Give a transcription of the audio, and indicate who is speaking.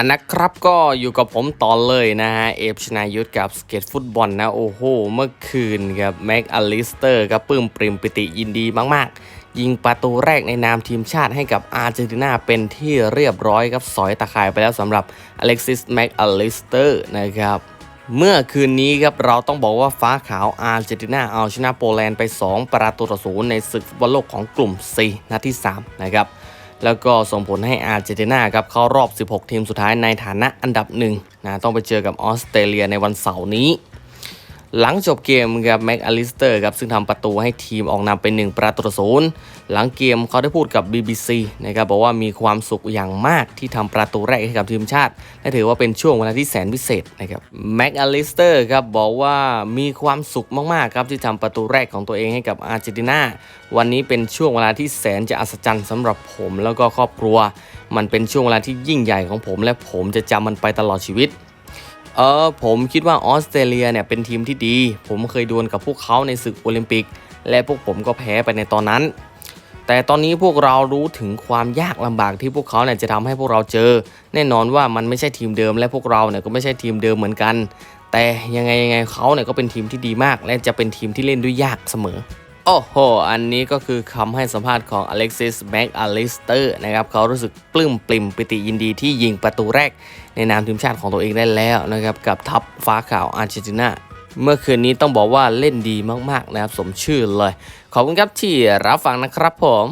Speaker 1: อันนะครับก็อยู่กับผมต่อเลยนะฮะ เอฟชนายุทธกับสเก็ตฟุตบอลนะ โอ้โห เมื่อคืนครับแม็กอลิสเตอร์กับปื้มปริมปิติยินดีมาก ๆ ยิงประตูแรกในนามทีมชาติให้กับอาร์เจนตินาเป็นที่เรียบร้อยครับ สอยตะข่ายไปแล้วสำหรับอเล็กซิสแม็กอลิสเตอร์นะครับเมื่อคืนนี้ครับเราต้องบอกว่าฟ้าขาวอาร์เจนตินาเอาชนะโปแลนด์ไป 2 ประตูต่อศูนย์ในศึกฟุตบอลโลกของกลุ่ม C นัดที่ 3 นะครับ แล้วก็ส่งผลให้อาร์เจนตินาครับเข้ารอบ 16 ทีมสุดท้ายในฐานะอันดับหนึ่งนะต้องไปเจอกับออสเตรเลียในวันเสาร์นี้ หลังจบเกมครับแม็กอลิสเตอร์ครับซึ่งทำประตูให้ทีมออกนำเป็น 1 ประตูต่อศูนย์หลังเกมเขาได้พูดกับ BBC นะครับบอกว่ามีความสุขอย่างมากที่ทำประตูแรกให้กับทีมชาติและถือว่าเป็นช่วงเวลาที่แสนพิเศษนะครับแม็กอลิสเตอร์ครับบอกว่ามีความสุขมากๆครับที่ทำประตูแรกของตัวเองให้กับอาร์เจนตินาวันนี้เป็นช่วงเวลาที่แสนจะอัศจรรย์สำหรับผมแล้วก็ครอบครัว มันเป็นช่วงเวลาที่ยิ่งใหญ่ของผม และผมจะจำมันไปตลอดชีวิต เออผมคิดว่าออสเตรเลียเนี่ยเป็นทีมที่ดี ผมเคยดวลกับพวกเขาในศึกโอลิมปิก และพวกผมก็แพ้ไปในตอนนั้น แต่ตอนนี้พวกเรารู้ถึงความยากลำบากที่พวกเขาเนี่ยจะทำให้พวกเราเจอ แน่นอนว่ามันไม่ใช่ทีมเดิม และพวกเราเนี่ยก็ไม่ใช่ทีมเดิมเหมือนกัน แต่ยังไงยังไงเขาเนี่ยก็เป็นทีมที่ดีมาก และจะเป็นทีมที่เล่นด้วยยากเสมอ โอ้โห อันนี้ก็คือคำให้สัมภาษณ์ของอเล็กซิสแม็กอลิสเตอร์นะครับเขารู้สึกปลื้มปริ่มปิติยินดีที่ยิงประตูแรก ในนามทีมชาติของตัวเองได้แล้วนะครับ กับทัพฟ้าขาวอาร์เจนตินาเมื่อคืนนี้ต้องบอกว่าเล่นดีมาก ๆ นะครับ สมชื่อเลย ขอบคุณครับที่รับฟังนะครับผม